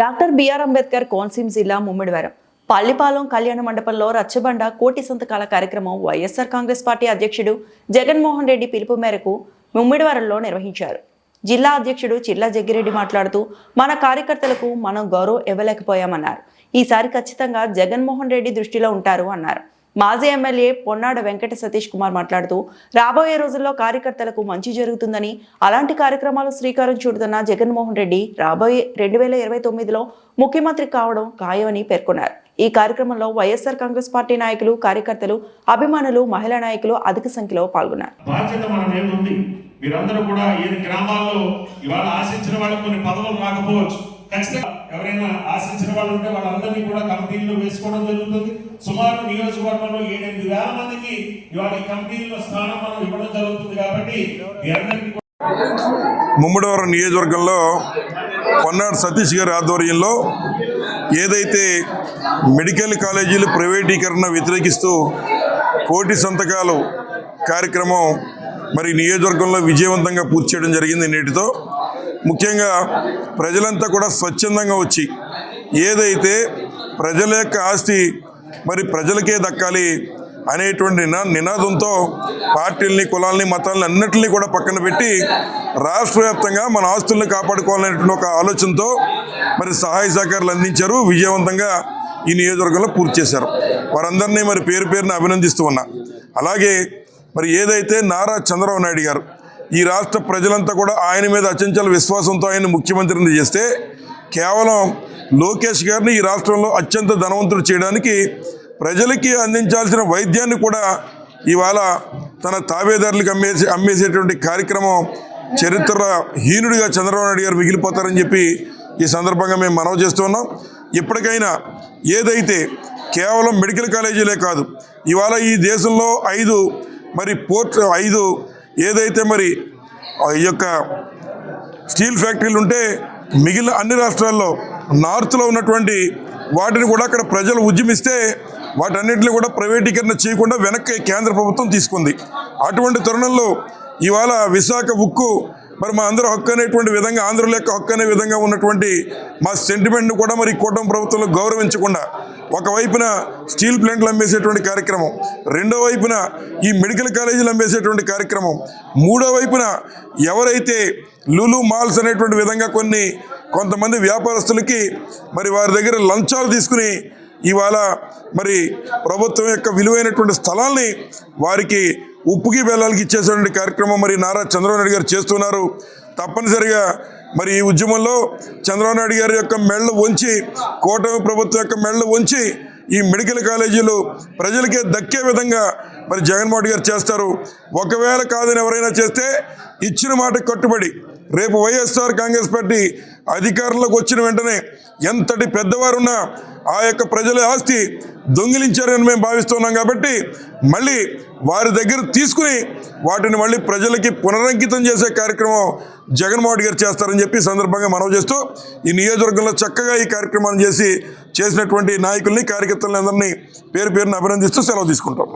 Doctor BR Ambedkar Konaseema జిల్లా ముమ్మిడివరం. పల్లిపాలెం కళ్యాణ మండపంలో రచ్చబండ కోటి సంతకాల కార్యక్రమం వైఎస్ఆర్ కాంగ్రెస్ పార్టీ అధ్యక్షుడు జగన్మోహన్ రెడ్డి పిలుపు మేరకు ముమ్మిడివరంలో నిర్వహించారు. జిల్లా అధ్యక్షుడు చిల్లా జగ్గిరెడ్డి మాట్లాడుతూ మన కార్యకర్తలకు మనం గౌరవం ఇవ్వలేకపోయామన్నారు. ఈసారి ఖచ్చితంగా జగన్మోహన్ రెడ్డి దృష్టిలో ఉంటారు అన్నారు. మాజీ ఎమ్మెల్యే పొన్నాడ వెంకట సతీష్ కుమార్ మాట్లాడుతూ రాబోయే రోజుల్లో కార్యకర్తలకు మంచి జరుగుతుందని అలాంటి కార్యక్రమాలు శ్రీకారం చుడుతున్న జగన్మోహన్ రెడ్డి రాబోయే రెండు వేల ఇరవై తొమ్మిదిలో ముఖ్యమంత్రి కావడం ఖాయమని పేర్కొన్నారు. ఈ కార్యక్రమంలో వైఎస్ఆర్ కాంగ్రెస్ పార్టీ నాయకులు కార్యకర్తలు అభిమానులు మహిళా నాయకులు అధిక సంఖ్యలో పాల్గొన్నారు. బాధ్యత ఉంది. మీరందరూ కూడా ఈ గ్రామాల్లో ఇవాళ ఆశించిన వాళ్ళకి కొన్ని పదవులు రాకపోవచ్చు. ఖచ్చితంగా ఎవరైనా ఆశించిన వాళ్ళు ఉంటే వాళ్ళందరినీ కూడా కమిటీల్లో వేసుకోవడం జరుగుతుంది. సుమారు నియోజకవర్గంలో ఏడెనిమిది వేల మందికి ఇవాళ ఈ కమిటీల్లో స్థానం మనం ఇవ్వడం జరుగుతుంది కాబట్టి ముమ్మడవరం నియోజకవర్గంలో పొన్నాడు సతీష్ గారి ఆధ్వర్యంలో ఏదైతే మెడికల్ కాలేజీలు ప్రైవేటీకరణ వ్యతిరేకిస్తూ కోటి సంతకాలు కార్యక్రమం మరి నియోజకవర్గంలో విజయవంతంగా పూర్తి చేయడం జరిగింది నేటితో. ముఖ్యంగా ప్రజలంతా కూడా స్వచ్ఛందంగా వచ్చి ఏదైతే ప్రజల యొక్క ఆస్తి మరి ప్రజలకే దక్కాలి అనేటువంటి నినా నినాదంతో పార్టీల్ని కులాల్ని మతాలని అన్నింటినీ కూడా పక్కన పెట్టి రాష్ట్ర వ్యాప్తంగా మన ఆస్తుల్ని కాపాడుకోవాలనేటువంటి ఒక ఆలోచనతో మరి సహాయ సహకారాలు అందించారు విజయవంతంగా ఈ నియోజకవర్గంలో పూర్తి చేశారు. వారందరినీ మరి పేరు పేరుని అభినందిస్తూ ఉన్నా. అలాగే మరి ఏదైతే నారా చంద్రబాబు నాయుడు గారు ఈ రాష్ట్ర ప్రజలంతా కూడా ఆయన మీద అచంచల విశ్వాసంతో ఆయన ముఖ్యమంత్రిని చేస్తే కేవలం లోకేష్ గారిని ఈ రాష్ట్రంలో అత్యంత ధనవంతుడు చేయడానికి ప్రజలకి అందించాల్సిన వైద్యాన్ని కూడా ఇవాళ తన తాబేదారులకు అమ్మేసి అమ్మేసేటువంటి కార్యక్రమం చరిత్ర హీనుడిగా చంద్రబాబు నాయుడు గారు మిగిలిపోతారని చెప్పి ఈ సందర్భంగా మేము మనవి చేస్తున్నాం ఇప్పటికైనా ఏదైతే కేవలం మెడికల్ కాలేజీలే కాదు ఇవాళ ఈ దేశంలో ఐదు మరి పోర్ట్ ఐదు ఏదైతే మరి ఈ యొక్క స్టీల్ ఫ్యాక్టరీలు ఉంటే మిగిలిన అన్ని రాష్ట్రాల్లో నార్త్లో ఉన్నటువంటి వాటిని కూడా అక్కడ ప్రజలు ఉద్యమిస్తే వాటన్నిటిని కూడా ప్రైవేటీకరణ చేయకుండా వెనక్కి కేంద్ర ప్రభుత్వం తీసుకుంది. అటువంటి తరుణంలో ఇవాళ విశాఖ ఉక్కు మరి మా అందరూ హక్కు అనేటువంటి విధంగా ఆంధ్రుల యొక్క హక్కు అనే విధంగా ఉన్నటువంటి మా సెంటిమెంట్ను కూడా మరి కూటమి ప్రభుత్వంలో గౌరవించకుండా ఒకవైపున స్టీల్ ప్లాంట్లు అమ్మేసేటువంటి కార్యక్రమం రెండో వైపున ఈ మెడికల్ కాలేజీలు అమ్మేసేటువంటి కార్యక్రమం మూడో వైపున ఎవరైతే లులు మాల్స్ అనేటువంటి విధంగా కొన్ని కొంతమంది వ్యాపారస్తులకి మరి వారి దగ్గర లంచాలు తీసుకుని ఇవాళ మరి ప్రభుత్వం యొక్క విలువైనటువంటి స్థలాల్ని వారికి ఉప్పుకి బెల్లాలకి ఇచ్చేసేటువంటి కార్యక్రమం మరి నారా చంద్రబాబు నాయుడు గారు చేస్తున్నారు. తప్పనిసరిగా మరి ఈ ఉద్యమంలో చంద్రబాబు నాయుడు గారి యొక్క మెళ్ళు ఉంచి కూటమి ప్రభుత్వం యొక్క మెళ్ళు ఉంచి ఈ మెడికల్ కాలేజీలు ప్రజలకే దక్కే విధంగా మరి జగన్మోహన్ గారు చేస్తారు. ఒకవేళ కాదని ఎవరైనా చేస్తే ఇచ్చిన మాట కట్టుబడి రేపు వైఎస్ఆర్ కాంగ్రెస్ పార్టీ అధికారంలోకి వచ్చిన వెంటనే ఎంతటి పెద్దవారున్నా ఆ యొక్క ప్రజల ఆస్తి దొంగిలించారని మేము భావిస్తున్నాం కాబట్టి మళ్ళీ వారి దగ్గర తీసుకుని వాటిని మళ్ళీ ప్రజలకి పునరంకితం చేసే కార్యక్రమం జగన్మోహన్ గారు చేస్తారని చెప్పి సందర్భంగా మనవి చేస్తూ ఈ నియోజకవర్గంలో చక్కగా ఈ కార్యక్రమాన్ని చేసి చేసినటువంటి నాయకుల్ని కార్యకర్తలందరినీ పేరు పేరుని అభినందిస్తూ సెలవు తీసుకుంటాం.